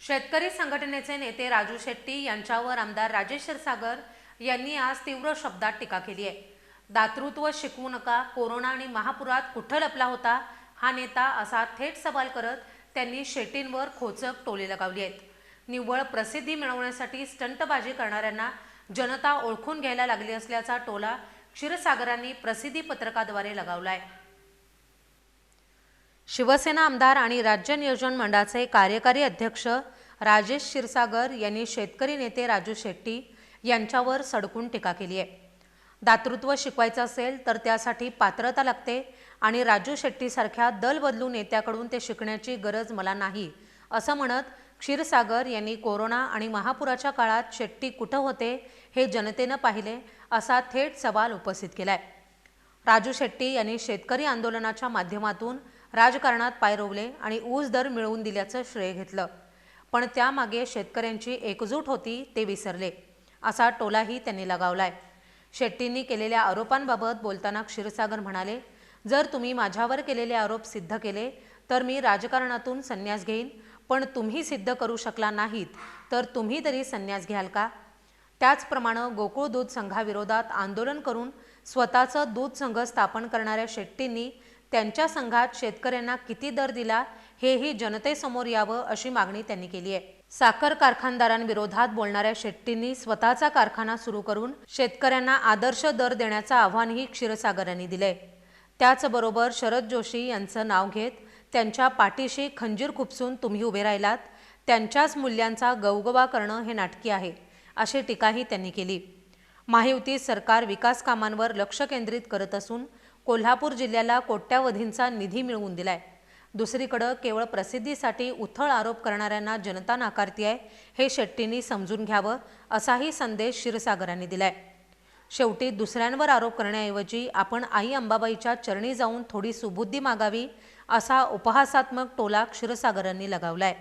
शेतकरी संघटनेचे नेते राजू शेट्टी यांच्यावर आमदार राजेश क्षीरसागर यांनी आज तीव्र शब्दात टीका केली आहे. दातृत्व शिकवू नका कोरोना आणि महापुरात कुठं लपला होता हा नेता असा थेट सवाल करत त्यांनी शेट्टींवर खोचक टोले लगावली आहेत. निव्वळ प्रसिद्धी मिळवण्यासाठी स्टंटबाजी करणाऱ्यांना जनता ओळखून घ्यायला लागली असल्याचा टोला क्षीरसागरांनी प्रसिद्धी पत्रकाद्वारे लगावला आहे शिवसेना आमदार आणि राज्य नियोजन मंडळाचे कार्यकारी अध्यक्ष राजेश क्षीरसागर यांनी शेतकरी नेते राजू शेट्टी यांच्यावर सडकून टीका केली आहे. दातृत्व शिकवायचं असेल तर त्यासाठी पात्रता लागते आणि राजू शेट्टीसारख्या दल बदलू नेत्याकडून ते शिकण्याची गरज मला नाही असं म्हणत क्षीरसागर यांनी कोरोना आणि महापुराच्या काळात शेट्टी कुठं होते हे जनतेनं पाहिले असा थेट सवाल उपस्थित केलाय. राजू शेट्टी यांनी शेतकरी आंदोलनाच्या माध्यमातून राजकारणात पाय रोवले आणि ऊस दर मिळवून दिल्याचं श्रेय घेतलं. पण त्यामागे शेतकऱ्यांची एकजूट होती ते विसरले असा टोलाही त्यांनी लगावलाय. शेट्टींनी केलेल्या आरोपांबाबत बोलताना क्षीरसागर म्हणाले जर तुम्ही माझ्यावर केलेले आरोप सिद्ध केले तर मी राजकारणातून संन्यास घेईन. पण तुम्ही सिद्ध करू शकला नाहीत तर तुम्ही तरी संन्यास घ्याल का त्याचप्रमाणे गोकुळ दूध संघाविरोधात आंदोलन करून स्वतःचं दूध संघ स्थापन करणाऱ्या शेट्टींनी त्यांच्या संघात शेतकऱ्यांना किती दर दिला हेही जनतेसमोर यावं अशी मागणी त्यांनी केली आहे. साखर कारखानदारांविरोधात बोलणाऱ्या शेट्टींनी स्वतःचा कारखाना सुरू करून शेतकऱ्यांना आदर्श दर देण्याचं आव्हानही क्षीरसागर यांनी दिलंय. त्याचबरोबर शरद जोशी यांचं नाव घेत त्यांच्या पाठीशी खंजीर खुपसून तुम्ही उभे राहिलात त्यांच्याच मूल्यांचा गवगवा करणं हे नाटकी आहे अशी टीकाही त्यांनी केली. महायुती सरकार विकास कामांवर लक्ष केंद्रित करत असून कोल्हापूर जिल्ह्याला कोट्यावधींचा निधी मिळवून दिलाय. दुसरीकडं केवळ प्रसिद्धीसाठी उथळ आरोप करणाऱ्यांना जनता नाकारती आहे हे शेट्टींनी समजून घ्यावं असाही संदेश क्षीरसागरांनी दिलाय. शेवटी दुसऱ्यांवर आरोप करण्याऐवजी आपण आई अंबाबाईच्या चरणी जाऊन थोडी सुबुद्धी मागावी असा उपहासात्मक टोला क्षीरसागरांनी लगावलाय.